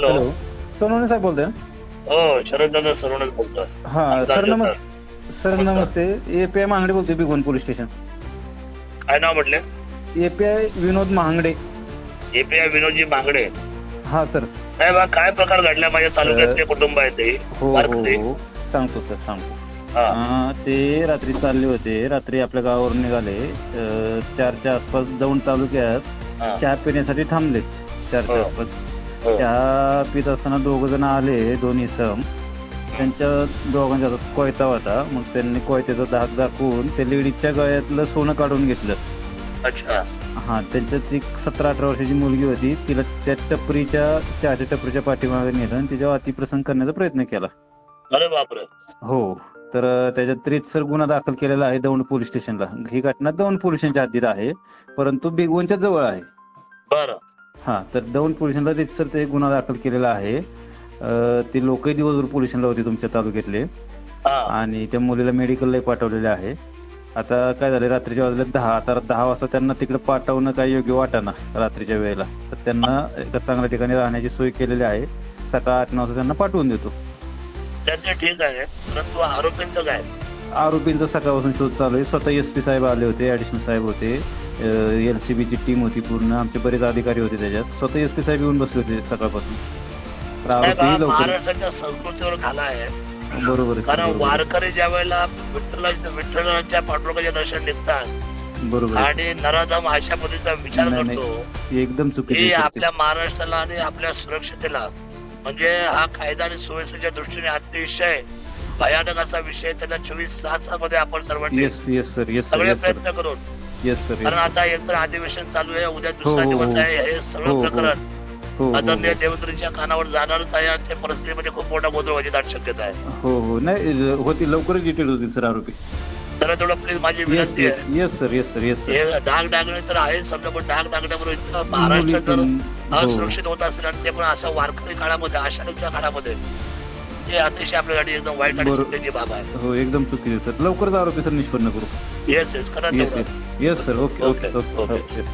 सोनवणे साहेब बोलतोय हो शरददादा सरोनेच बोलतोय. हा सर. नमस्ते सर नमस्कार. नमस्ते. एपीआय महांगडे बोलतोय बिगोन पोलीस स्टेशन. काय नाव म्हटले? एपीआय विनोद महांगडे. एपीआय विनोदजी बांगडे हा सर. साहेब हा काय प्रकार घडला? माझ्या तालुक्यातले कुटुंब आहे ते. हो हो वारकरी. हो. सांगतो सर सांगतो. हा ते रात्री चालले होते. रात्री आपल्या गावावरून निघाले. अं, चारच्या आसपास दौंड तालुक्यात हा. चहा पिण्यासाठी थांबलेत. चारच्या हो. आसपास. चहा पित असताना दोघ जण आले दोन्ही सम. त्यांच्या दोघांच्या हातात कोयता होता. मग त्यांनी कोयत्याचा धाक दाखवून ते लेडीजच्या गळ्यातलं सोनं काढून घेतलं. अच्छा. हा त्यांच्यात एक सतरा अठरा वर्षाची मुलगी होती. तिला त्या टपरीच्या चहाच्या टपरीच्या पाठीमागे नेलं आणि तिच्यावर अतिप्रसंग करण्याचा प्रयत्न केला. अरे बापरे. हो. तर त्याच्यात रीतसर गुन्हा दाखल केलेला आहे दौंड पोलीस स्टेशनला. ही घटना दौंड पोलीस स्टेशनच्या हद्दीत आहे. परंतु बिगवनच्या जवळ आहे. बर. हा तर दौंड पोलिसांना रीतसर ते गुन्हा दाखल केलेला आहे. अं, ती लोकही दिवसभर पोलिसांना होती तुमच्या तालुक्यातले. हा. आणि त्या मुलीला मेडिकलला पाठवलेले आहे. आता काय झालं रात्रीच्या वाजले दहा आता दहा वाजता त्यांना तिकडे पाठवणं काही योग्य वाटाना रात्रीच्या वेळेला. तर त्यांना एका चांगल्या ठिकाणी राहण्याची सोय केलेली आहे. सकाळ आठ नऊ वाजता त्यांना पाठवून देतो. त्याचे ठीक आहे परंतु आरोपींचं काय? आरोपींचा सकाळपासून शोध चालू आहे स्वतः एस पी साहेब आले होते ऍडिशनल साहेब होते एल सी बीची टीम होती पूर्ण आमचे बरेच अधिकारी होते त्याच्यात स्वतः एस पी साहेब येऊन बसले होते सकाळपासून आरोपी महाराष्ट्राच्या संस्कृतीवर घाला आहे बरोबर कारण. वारकरी ज्या वेळेला विठ्ठलाच्या विठ्ठलाच्या पांडुरंगाच्या दर्शन निघतात बरोबर आणि नराधम अशा पद्धतीचा विचार. करतो एकदम ते. आपल्या महाराष्ट्राला आणि आपल्या सुरक्षतेला म्हणजे हा कायदा आणि सुव्यवस्थेच्या दृष्टीने अतिशय भयानक असा विषय त्याला चोवीस तासामध्ये आपण सर्वांनी सगळे प्रयत्न करून. येस सर कारण आता एकतर अधिवेशन चालू आहे. उद्या हो, दुसरा हो, दिवस हो. आहे. हे सगळं. प्रकरण आदरणीय देवेंद्रच्या कानावर जाणारच आहे आणि त्या परिस्थितीमध्ये खूप मोठा गोंधळ व्हायची दाट शक्यता आहे. हो हो. नाही होती लवकरच डिटेल होतील सर आरोपी. तर थोडं प्लीज माझी येस विनंती येस आहे. Yes sir yes sir yes sir डाग डागणे तर आहे समजा पण डाग डागण्याबरोबर इतकं महाराष्ट्र जर. असुरक्षित होत असेल आणि ते पण असं वारकरी काळामध्ये आषाढीच्या काळामध्ये. ते अतिशय आपल्यासाठी एकदम वाईट आणि बाब आहे हो एकदम चुकीचे सर. लवकरच आरोपी सर निष्पन्न करू. Yes yes yes. Yes yes sir okay okay okay, okay okay. Yes